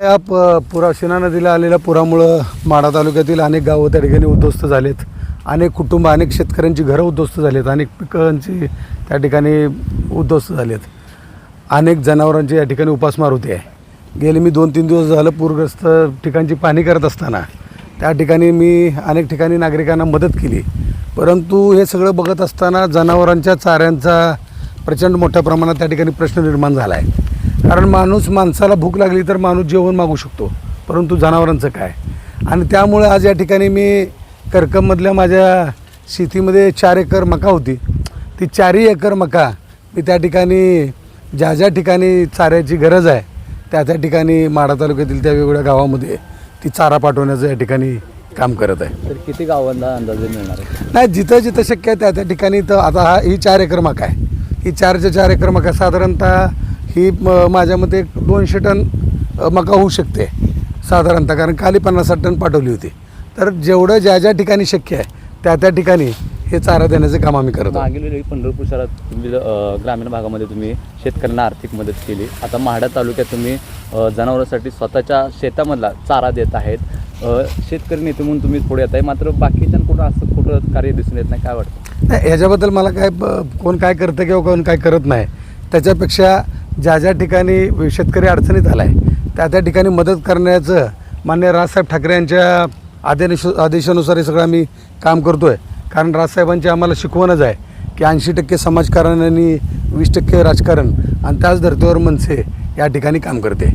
या प पुरा शिना नदीला आलेल्या पुरामुळं माढा तालुक्यातील अनेक गावं त्या ठिकाणी उद्ध्वस्त झालेत. अनेक कुटुंब अनेक शेतकऱ्यांची घरं उद्ध्वस्त झालेत. अनेक पिकांची त्या ठिकाणी उद्ध्वस्त झालेत. अनेक जनावरांची या ठिकाणी उपासमार होते. आहे गेले मी दोन तीन दिवस झालं पूरग्रस्त ठिकाणची पाहणी करत असताना. त्या ठिकाणी मी अनेक ठिकाणी नागरिकांना मदत केली. परंतु हे सगळं बघत असताना जनावरांच्या चाऱ्यांचा प्रचंड मोठ्या प्रमाणात त्या ठिकाणी प्रश्न निर्माण झाला आहे कारण माणूस माणसाला भूक लागली तर माणूस जेवण मागू शकतो. परंतु जनावरांचं काय? आणि त्यामुळे आज या ठिकाणी मी करकममधल्या माझ्या शेतीमध्ये चार एकर मका होती. ती चारही एकर मका मी त्या ठिकाणी ज्या ज्या ठिकाणी चाऱ्याची गरज आहे त्या त्या ठिकाणी माढा तालुक्यातील त्या वेगवेगळ्या गावामध्ये ती चारा पाठवण्याचं या ठिकाणी काम करत आहे. तर किती गावांना अंदाजे मिळणार आहे? नाही जिथं जिथं शक्य आहे त्या त्या ठिकाणी तर आता हा ही चार एकर मका आहे. ही चारच्या चार एकर मका साधारणतः ही म- माझ्या मते दोनशे टन मका होऊ शकते साधारणतः. कारण खाली पन्नास टन पाठवली होती. तर जेवढं ज्या ज्या ठिकाणी शक्य आहे त्या त्या ठिकाणी हे चारा देण्याचं काम आम्ही करत मागील वेळी पंढरपूर शहरात तुम्ही अ, ग्रामीण भागामध्ये तुम्ही शेतकऱ्यांना आर्थिक मदत केली. आता म्हाडा तालुक्यात तुम्ही अ, जनावरांसाठी स्वतःच्या शेतामधला चारा देत आहेत. अ, शेतकरी नेते म्हणून तुम्ही पुढे येत आहे मात्र बाकीच्यांकडून असं कुठं कार्य दिसून येत नाही काय वाटतं? नाही ह्याच्याबद्दल मला काय ब- कोण काय करतं किंवा कोण काय करत नाही त्याच्यापेक्षा ज्या ज्या ठिकाणी शेतकरी अडचणीत आला आहे त्या त्या ठिकाणी मदत करण्याचं मान्य राजसाहेब ठाकरे यांच्या आदेश आदेशानुसार हे सगळं आम्ही काम करतो आहे कारण राजसाहेबांची आम्हाला शिकवणच आहे की ऐंशी टक्के समाजकारण आणि वीस टक्के राजकारण आणि त्याच धर्तीवर मनसे या ठिकाणी काम करते.